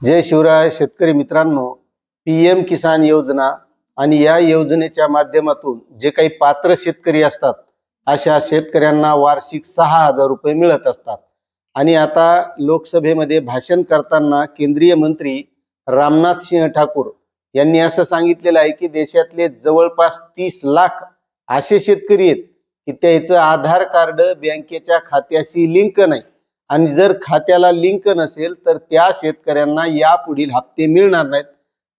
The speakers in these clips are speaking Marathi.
जय शिवराय शेतकरी मित्रांनो पी एम किसान योजना आणि या योजनेच्या माध्यमातून जे काही पात्र शेतकरी असतात अशा शेतकऱ्यांना वार्षिक सहा हजार रुपये मिळत असतात. आणि आता लोकसभेमध्ये भाषण करताना केंद्रीय मंत्री रामनाथ सिंह ठाकूर यांनी असं सांगितलेलं आहे की देशातले जवळपास तीस लाख असे शेतकरी आहेत की त्याचं आधार कार्ड बँकेच्या खात्याशी लिंक नाही. आणि जर खात्याला लिंक नसेल तर त्या शेतकऱ्यांना यापुढील हप्ते मिळणार नाहीत.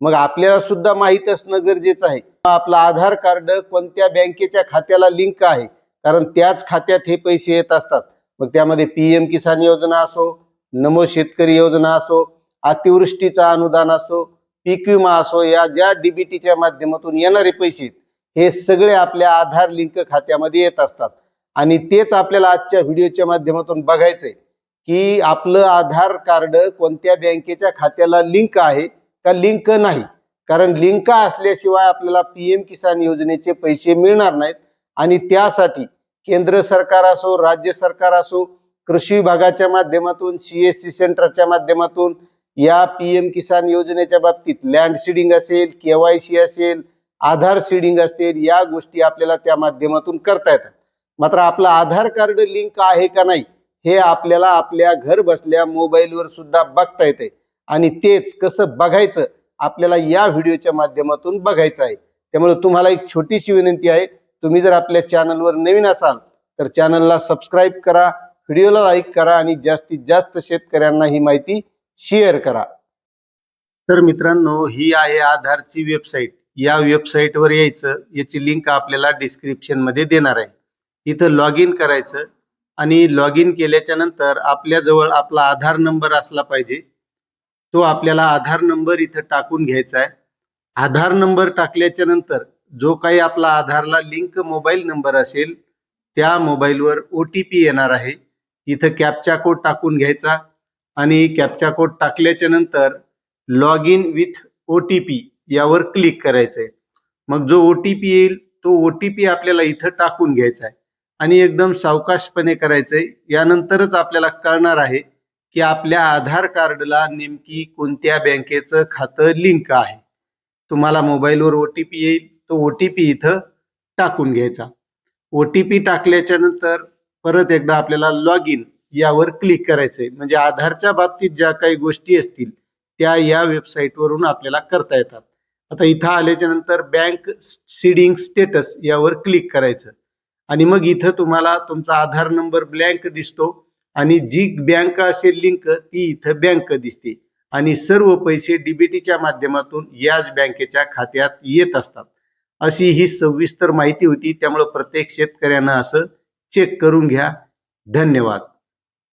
मग आपल्याला सुद्धा माहीत असणं गरजेचं आहे. आपलं आधार कार्ड कोणत्या बँकेच्या खात्याला लिंक आहे? कारण त्याच खात्यात हे पैसे येत असतात. मग त्यामध्ये पी एम किसान योजना असो नमो शेतकरी योजना असो अतिवृष्टीचा अनुदान असो पीक विमा असो या ज्या डीबीटीच्या माध्यमातून येणारे पैसे आहेत, हे सगळे आपल्या आधार लिंक खात्यामध्ये येत असतात. आणि तेच आपल्याला आजच्या व्हिडिओच्या माध्यमातून बघायचंय. की आपलं आधार कार्ड कोणत्या बँकेच्या खात्याला लिंक आहे का लिंक नाही? कारण लिंक असल्याशिवाय आपल्याला पी एम किसान योजनेचे पैसे मिळणार नाहीत. आणि त्यासाठी केंद्र सरकार असो राज्य सरकार असो कृषी विभागाच्या माध्यमातून सीएससी सेंटरच्या माध्यमातून या पी एम किसान योजनेच्या बाबतीत लँड सीडिंग असेल केवायसी असेल आधार सीडिंग असेल या गोष्टी आपल्याला त्या माध्यमातून करता येतात. मात्र आपलं आधार कार्ड लिंक आहे का नाही हे आपल्याला आपल्या घर बसल्या मोबाईलवर सुद्धा बघता येते. आणि तेच कसं बघायचं आपल्याला या व्हिडिओच्या माध्यमातून बघायचं आहे. त्यामुळे तुम्हाला एक छोटीशी विनंती आहे. तुम्ही जर आपल्या चॅनलवर नवीन असाल तर चॅनलला सबस्क्राईब करा व्हिडिओला लाईक करा आणि जास्तीत जास्त शेतकऱ्यांना ही माहिती शेअर करा. तर मित्रांनो ही आहे आधारची वेबसाईट या वेबसाईटवर यायचं. याची लिंक आपल्याला डिस्क्रिप्शनमध्ये देणार आहे. इथं लॉग इन करायचं. आणि लॉग इन केल्याच्यानंतर आपल्याजवळ आपला आधार नंबर असला पाहिजे. तो आपल्याला आधार नंबर इथं टाकून घ्यायचा आहे. आधार नंबर टाकल्याच्या नंतर जो काही आपला आधारला लिंक मोबाईल नंबर असेल त्या मोबाईलवर ओ टी पी येणार आहे. इथं कॅपचा कोड टाकून घ्यायचा आणि कॅपचा कोड टाकल्याच्या नंतर log in with O T P यावर क्लिक करायचंय. मग जो ओ टी पी येईल तो ओ टी पी आपल्याला इथं टाकून घ्यायचा आहे. आणि एकदम सावकाशपणे करायचंय. यानंतरच आपल्याला कळणार आहे की आपल्या आधार कार्डला नेमकी कोणत्या बँकेचं खातं लिंक आहे. तुम्हाला मोबाईलवर ओ टी पी येईल तो ओ टी पी इथं टाकून घ्यायचा. ओ टी पी टाकल्याच्या नंतर परत एकदा आपल्याला लॉग इन यावर क्लिक करायचंय. म्हणजे आधारच्या बाबतीत ज्या काही गोष्टी असतील त्या या वेबसाईट वरून आपल्याला करता येतात. आता इथं आल्याच्यानंतर बँक सीडिंग स्टेटस यावर क्लिक करायचं. आणि मग इथं तुम्हाला तुमचा आधार नंबर ब्लँक दिसतो. आणि जी बँक असेल लिंक ती इथं बँक दिसते. आणि सर्व पैसे डीबीटीच्या माध्यमातून याच बँकेच्या खात्यात येत असतात. अशी ही सविस्तर माहिती होती. त्यामुळे प्रत्येक शेतकऱ्यांना असं चेक करून घ्या. धन्यवाद.